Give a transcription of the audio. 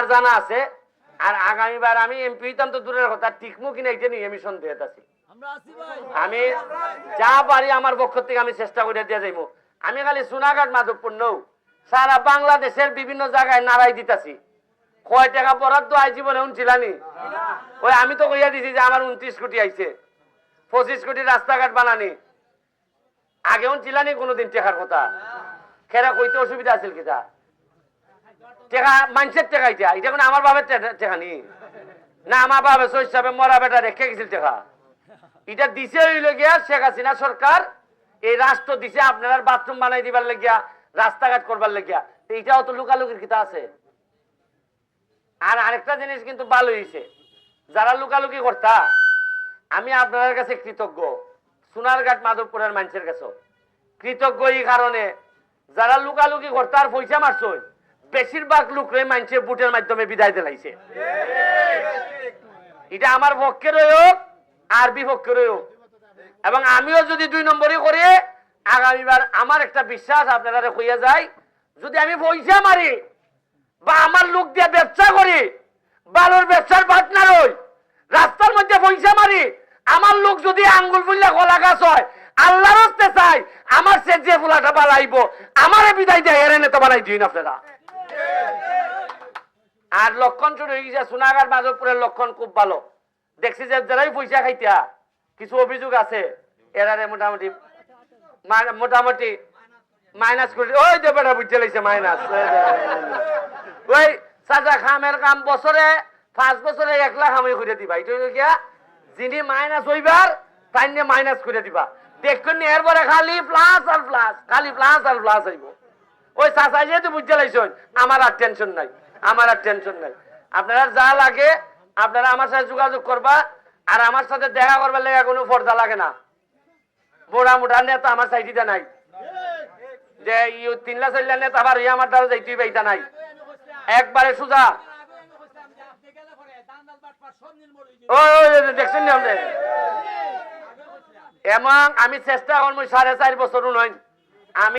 আমার জানা আছে আর আগামীবার আমি এমপি হইতাম তো দূরের কথা টিকমু কিনা এটা নিয়ে আমি সন্দেহ আছি। আমি যা পারি আমার পক্ষ থেকে আমি চেষ্টা করে দিয়ে যাইব আমি খালি সোনাঘাট মাধবপুর নৌ সারা বাংলাদেশের বিভিন্ন জায়গায় নাড়াই দিতাছি। কয় টাকা বরাদ্দ আই জীবনে উনছিলানি ওই আমি তো কইয়া দিছি যে আমার উনত্রিশ কোটি আইছে। পঁচিশ কোটি রাস্তাঘাট বানানি। আগে উনছিলানি কোনোদিন টেকার কথা? খেরা কইতে অসুবিধা আছিল কিতা? মানুষের এটা। কোনো আমার টেকা নি। না, আমার হিসাবে মরা বেটা রেখে গেছিল টেকা? এটা দিছে গিয়া শেখ হাসিনা সরকার, এই রাষ্ট্র দিছে আপনারা বাথরুম বানাই দিবার লাগিয়া, রাস্তাঘাট করবার লাগিয়া। তো এটাও তো লুকালুকির কিতা আছে। আর আরেকটা জিনিস কিন্তু ভালো হয়েছে যারা লুকালুকি করতা, আমি আপনাদের কাছে কৃতজ্ঞ। সোনারঘাট মাধবপুরের মানুষের কাছে। কৃতজ্ঞ এই কারণে। যারা লুকালুকি করতার পয়সা মারছই বেশিরভাগ লোকরে মানছে বুটের মাধ্যমে বিদায় দিলাইছে। এটা আমার পক্ষের হোক আর বিপক্ষের হোক এবং আমিও যদি দুই নম্বরই করি, আগামীবার আমার একটা বিশ্বাস আপনারা কইয়া যায়, যদি আমি পয়সা মারি বা আমার লোক দিয়ে ব্যবসা করি, বালুর ব্যবসার পার্টনার হই, রাস্তার মধ্যে পয়সা মারি, আমার লোক যদি আঙ্গুল ফুললে কলা গাছ হয়, আল্লাহর চাই, আমার সে যে ফুলাটা বানাইব আমারে বিদায় দেয়, এর নেতা বানাই দিন আপনারা। আর লক্ষণ শুরু হয়ে গেছে সোনাগার মাধবপুরের লক্ষণ খুব ভালো। দেখছি যে যারাই পয়সা খাইতা, কিছু অভিযোগ আছে এরারে মোটামুটি মোটামুটি মাইনাস করে ওই যে বেটা বুঝতে লাগছে মাইনাস ওই সাজা খামের কাম বছরে পাঁচ বছরে এক লাখ আমি করে দিবা। এটা গিয়া, যিনি মাইনাস হইবার তাই মাইনাস করে দিবা। দেখুন এরপরে খালি প্লাস আর প্লাস খালি প্লাস আর প্লাস হইব ওই চাচা যেহেতু বুঝতে লাগছেন আমার আর টেনশন নাই, আমার আর টেনশন নাই। আপনারা যা লাগে, আপনারা আমার সাথে যোগাযোগ করবা, আর আমার সাথে দেখা করবার লেগে কোনো পর্দা লাগে না। মোড়া মোটা নেতা আমার সাইডিতে নাই। যে ইউ তিনলা চাইলা নেতা আবার ইয়ে আমার দ্বারা যাইতেই পাইতা নাই। একবারে সুজা। দেখছেন এবং আমি চেষ্টা করব, সাড়ে চার বছর নয়। আমি